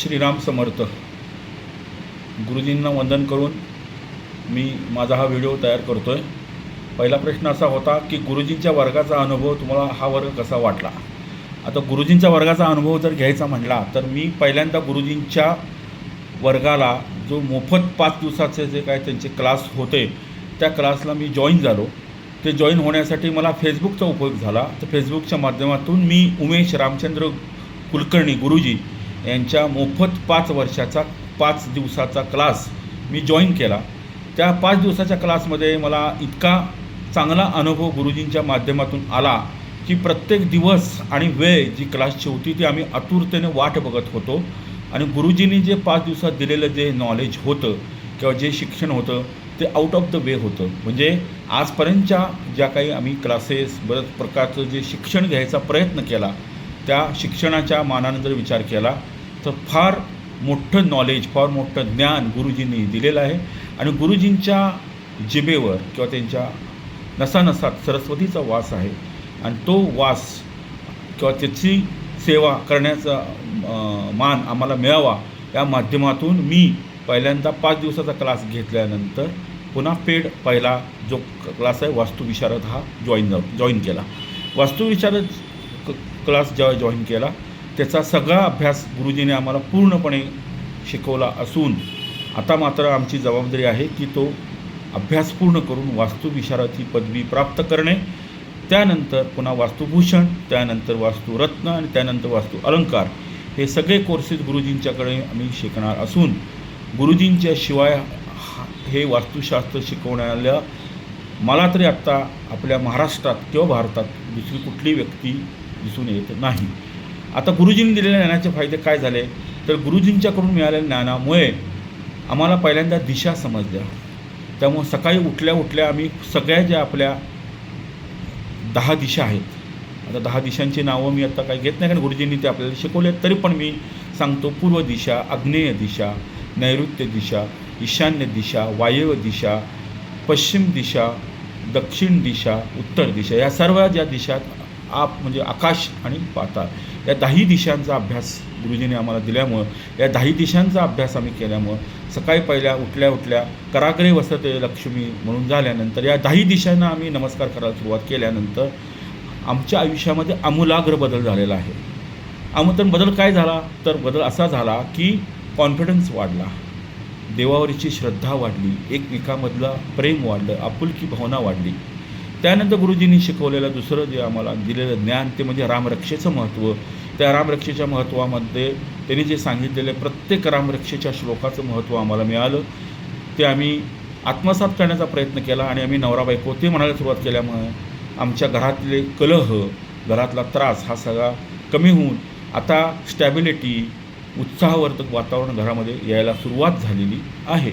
श्रीराम समर्थ. गुरुजींना वंदन करून मी माझा हा व्हिडिओ तयार करतो आहे पहिला प्रश्न असा होता की गुरुजींच्या वर्गाचा अनुभव तुम्हाला हा वर्ग कसा वाटला? आता गुरुजींच्या वर्गाचा अनुभव जर घ्यायचा म्हटला तर मी पहिल्यांदा गुरुजींच्या वर्गाला जो मोफत पाच दिवसाचे जे काय त्यांचे क्लास होते त्या क्लासला मी जॉईन झालो. ते जॉईन होण्यासाठी मला फेसबुकचा उपयोग झाला. तर फेसबुकच्या माध्यमातून मी उमेश रामचंद्र कुलकर्णी गुरुजी यांच्या मोफत पाच वर्षाचा पाच दिवसाचा क्लास मी जॉईन केला. त्या पाच दिवसाच्या क्लासमध्ये मला इतका चांगला अनुभव गुरुजींच्या माध्यमातून आला की प्रत्येक दिवस आणि वेळ जी क्लासची होती ती आम्ही आतुरतेने वाट बघत होतो. आणि गुरुजींनी जे पाच दिवसात दिलेलं जे नॉलेज होतं किंवा जे शिक्षण होतं ते आउट ऑफ द वे होतं. म्हणजे आजपर्यंतच्या ज्या काही आम्ही क्लासेस बऱ्याच प्रकारचं जे शिक्षण घ्यायचा प्रयत्न केला त्या शिक्षणाच्या मानानं जर विचार केला तर फार मोठं नॉलेज फार मोठं ज्ञान गुरुजींनी दिलेलं आहे. आणि गुरुजींच्या जिबेवर किंवा त्यांच्या नसानसात सरस्वतीचा वास आहे. आणि तो वास किंवा त्याची सेवा करण्याचा मान आम्हाला मिळावा या माध्यमातून मी पहिल्यांदा पाच दिवसाचा क्लास घेतल्यानंतर पुन्हा पेड पहिला जो क्लास आहे वास्तुविशारद हा जॉईन जॉईन केला. वास्तुविशारद क- क्लास जेव्हा जॉईन केला त्याचा सगळा अभ्यास गुरुजीने आम्हाला पूर्णपणे शिकवला असून आता मात्र आमची जबाबदारी आहे की तो अभ्यास पूर्ण करून वास्तुविशारद ही पदवी प्राप्त करणे त्यानंतर पुन्हा वास्तुभूषण त्यानंतर वास्तुरत्न आणि त्यानंतर वास्तू अलंकार. हे सगळे कोर्सेस गुरुजींच्याकडे आम्ही शिकणार असून गुरुजींच्या शिवाय हा- हे वास्तुशास्त्र शिकवण्याला मला तरी आत्ता आपल्या महाराष्ट्रात किंवा भारतात दुसरी कुठली व्यक्ती दिसून येत नाही. आता गुरुजींनी दिलेल्या ज्ञानाचे फायदे काय झाले? तर गुरुजींच्याकडून मिळालेल्या ज्ञानामुळे आम्हाला पहिल्यांदा दिशा समजल्या. त्यामुळे सकाळी उठल्या उठल्या आम्ही सगळ्या ज्या आपल्या दहा दिशा आहेत आता दहा दिशांची नावं मी आता काही घेत नाही कारण गुरुजींनी ते आपल्याला शिकवले तरी पण मी सांगतो पूर्व दिशा आग्नेय दिशा नैऋत्य दिशा ईशान्य दिशा वायव्य दिशा पश्चिम दिशा दक्षिण दिशा उत्तर दिशा या सर्व ज्या दिशात आप म्हणजे आकाश आणि पाताळ या दाही दिशांचा अभ्यास गुरुजींनी आम्हाला दिल्यामुळं या दाही दिशांचा अभ्यास आम्ही केल्यामुळं सकाळी पहिल्या उठल्या उठल्या कराग्रे वसते लक्ष्मी म्हणून झाल्यानंतर या दाही दिशांना आम्ही नमस्कार करायला सुरुवात केल्यानंतर आमच्या आयुष्यामध्ये आमूलाग्र बदल झालेला आहे. आमूतन बदल काय झाला? तर बदल असा झाला की कॉन्फिडन्स वाढला. देवावरची श्रद्धा वाढली. एकमेकामधलं प्रेम वाढलं. आपुलकी भावना वाढली. त्यानंतर गुरुजींनी शिकवलेलं दुसरं जे आम्हाला दिलेलं ज्ञान ते म्हणजे रामरक्षेचं महत्त्व. त्या रामरक्षेच्या महत्त्वामध्ये त्यांनी जे सांगितलेले प्रत्येक रामरक्षेच्या श्लोकाचं महत्त्व आम्हाला मिळालं. ते आम्ही आत्मसात करण्याचा प्रयत्न केला आणि आम्ही नवरा बायको ते म्हणायला सुरुवात केल्यामुळे आमच्या घरातले कलह घरातला त्रास हा सगळा कमी होऊन आता स्टॅबिलिटी उत्साहवर्धक वातावरण घरामध्ये यायला सुरुवात झालेली आहे.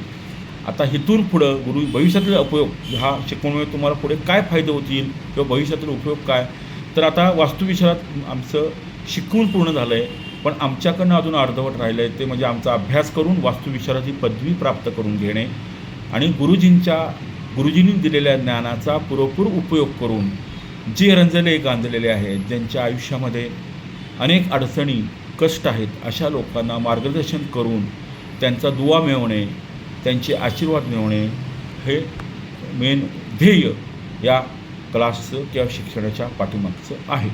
आता इथून पुढं गुरु भविष्यातील उपयोग हा शिकवणमुळे तुम्हाला पुढे काय फायदे होतील किंवा भविष्यातील उपयोग काय? तर आता वास्तुविचारात आमचं शिकवून पूर्ण झालं आहे पण आमच्याकडनं अजून अर्धवट राहिलं आहे ते म्हणजे आमचा अभ्यास करून वास्तुविचारात पदवी प्राप्त करून घेणे आणि गुरुजींच्या गुरुजींनी दिलेल्या ज्ञानाचा पुरेपूर उपयोग करून जे रंजले गांजलेले आहेत ज्यांच्या आयुष्यामध्ये अनेक अडचणी कष्ट आहेत अशा लोकांना मार्गदर्शन करून त्यांचा दुवा मिळवणे त्यांचे आशीर्वाद मिळवणे हे मेन ध्येय या क्लासचं किंवा शिक्षणाच्या पाठीमागचं आहे.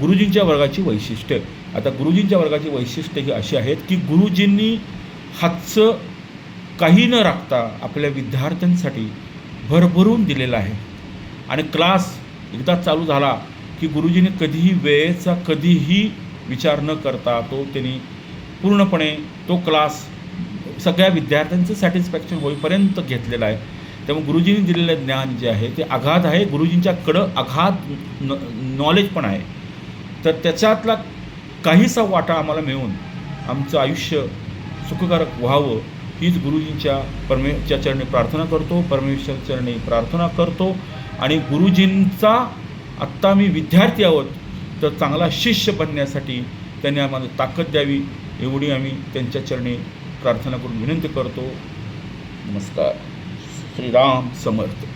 गुरुजींच्या वर्गाची वैशिष्ट्य. आता गुरुजींच्या वर्गाची वैशिष्ट्य ही अशी आहेत की गुरुजींनी हातचं काही न राखता आपल्या विद्यार्थ्यांसाठी भरभरून दिलेला आहे. आणि क्लास एकदा चालू झाला की गुरुजीने कधीही वेळेचा कधीही विचार न करता तो त्यांनी पूर्णपणे तो क्लास सगळ्या विद्यार्थ्यांचं सॅटिस्फॅक्शन होईपर्यंत घेतलेलं आहे. त्यामुळे गुरुजींनी दिलेलं ज्ञान जे आहे ते आघात आहे. गुरुजींच्याकडं आघात न नॉलेज पण आहे. तर त्याच्यातला काहीसा वाटा आम्हाला मिळून आमचं आयुष्य सुखकारक व्हावं हीच गुरुजींच्या परमेच्या चरणी प्रार्थना करतो. परमेश्वर चरणी प्रार्थना करतो. आणि गुरुजींचा आत्ता मी विद्यार्थी आहोत तर चांगला शिष्य बनण्यासाठी त्यांनी आम्हाला ताकद द्यावी एवढी आम्ही त्यांच्या चरणी प्रार्थना करून विनंती करतो. नमस्कार. श्रीराम समर्थ.